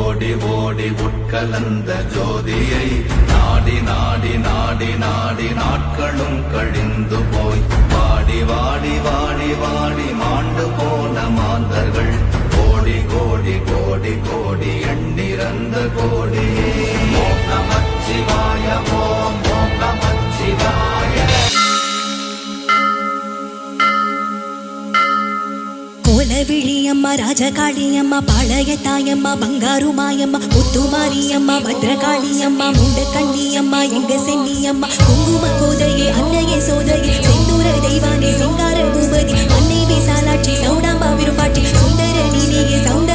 ஓடி ஓடி உட்கலந்த ஜோதியை நாடி நாடி நாடி நாடி நாட்களும் கழிந்து போய் பாடிவா மலவிழி அம்மா ராஜகாளி அம்மா பாளைய தாயம்மா பங்காரு மாயம்மா முத்துமாரி அம்மா பத்ரகாளி அம்மா முண்ட கண்ணி அம்மா எங்க சென்னி அம்மா குங்கும கோதையே அன்னையே சோதையே செந்தூர தெய்வானே சிங்கார பூபதி அன்னை விசாலாட்சி சௌடாம்பா விருப்பாட்சி சுந்தர நீனியே சௌண்ட